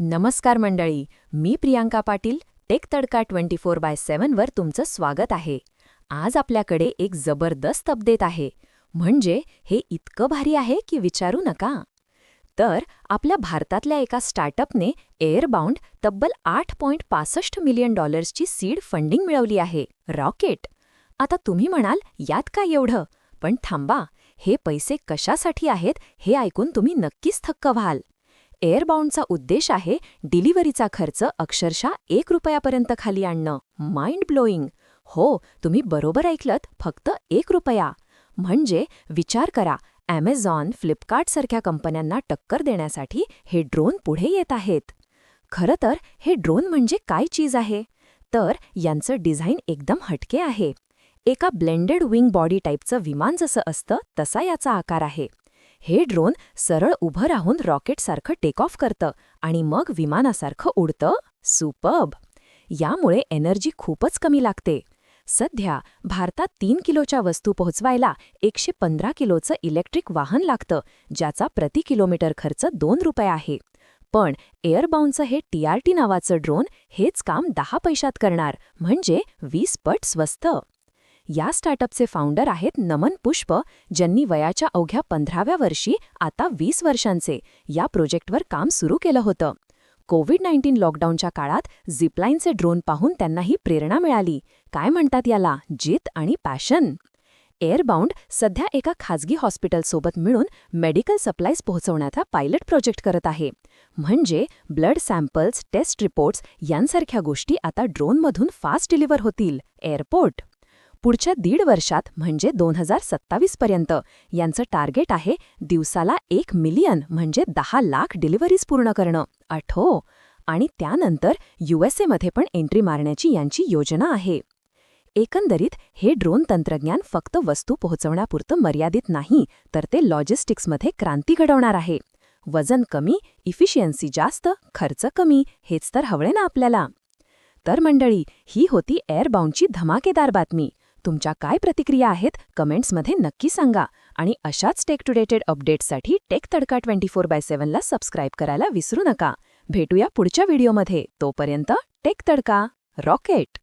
नमस्कार मंडळी मी Priyanka Patil tech Tadka twenty four by सेव्हनवर तुमचं स्वागत आहे. आज आपल्याकडे एक जबरदस्त अपडेट आहे. म्हणजे हे इतकं भारी आहे की विचारू नका. तर आपल्या भारतातल्या एका स्टार्टअपने एअरबाउंड तब्बल आठ पॉईंट पासष्ट मिलियन डॉलर्सची सीड फंडिंग मिळवली आहे. रॉकेट. आता तुम्ही म्हणाल यात काय एवढं? पण थांबा हे पैसे कशासाठी आहेत हे ऐकून तुम्ही नक्कीच थक्क व्हाल. एअरबाउंडचा उद्देश आहे डिलिव्हरीचा खर्च अक्षरशः एक रुपयापर्यंत खाली आणणं. माइंड ब्लोईंग हो तुम्ही बरोबर ऐकलत फक्त एक रुपया. म्हणजे विचार करा ॲमेझॉन फ्लिपकार्टसारख्या कंपन्यांना टक्कर देण्यासाठी हे ड्रोन पुढे येत आहेत. खरं तर हे ड्रोन म्हणजे काय चीज आहे? तर यांचं डिझाईन एकदम हटके आहे. एका ब्लेंडेड विंग बॉडी टाईपचं विमान जसं असतं तसा याचा आकार आहे. हे ड्रोन सरळ उभं राहून रॉकेटसारखं टेक ऑफ करतं आणि मग विमानासारखं उडतं. सुपब! यामुळे एनर्जी खूपच कमी लागते. सध्या भारतात तीन किलोच्या वस्तू पोहोचवायला एकशे पंधरा किलोचं इलेक्ट्रिक वाहन लागतं ज्याचा प्रति किलोमीटर खर्च दोन रुपये आहे. पण एअरबाउंडचं हे टीआरटी नावाचं ड्रोन हेच काम दहा पैशात करणार म्हणजे वीस पट स्वस्त. या स्टार्टअपचे फाउंडर आहेत नमन पुष्प ज्यांनी वयाच्या अवघ्या पंधराव्या वर्षी आता वीस वर्षांचे या प्रोजेक्टवर काम सुरू केलं होतं. कोविड नाईन्टीन लॉकडाऊनच्या काळात झिपलाईनचे ड्रोन पाहून त्यांना ही प्रेरणा मिळाली. काय म्हणतात याला? जित आणि पॅशन एअरबाउंड सध्या एका खाजगी हॉस्पिटलसोबत मिळून मेडिकल सप्लाईज पोहोचवण्याचा पायलट प्रोजेक्ट करत आहे. म्हणजे ब्लड सॅम्पल्स टेस्ट रिपोर्ट्स यांसारख्या गोष्टी आता ड्रोनमधून फास्ट डिलिव्हर होतील. एअरपोर्ट पुढच्या दीड वर्षात म्हणजे दोन हजार सत्तावीसपर्यंत यांचं टार्गेट आहे दिवसाला एक मिलियन म्हणजे दहा लाख डिलिव्हरीज पूर्ण करणं. आठो आणि त्यानंतर यूएसएमध्ये पण एंट्री मारण्याची यांची योजना आहे. एकंदरीत हे ड्रोन तंत्रज्ञान फक्त वस्तू पोहोचवण्यापुरतं मर्यादित नाही तर ते लॉजिस्टिक्समध्ये क्रांती घडवणार आहे. वजन कमी इफिशियन्सी जास्त खर्च कमी हेच तर हवळे ना आपल्याला. तर मंडळी ही होती एअरबाउंडची धमाकेदार बातमी. तुमच्या काय प्रतिक्रिया आहेत कमेंट्समध्ये नक्की सांगा. आणि अशाच टेक टुडेटेड अपडेट्ससाठी tech Tadka twenty four by सेव्हनला subscribe करायला विसरू नका. भेटूया पुढच्या व्हिडिओमध्ये. तोपर्यंत टेक तडका रॉकेट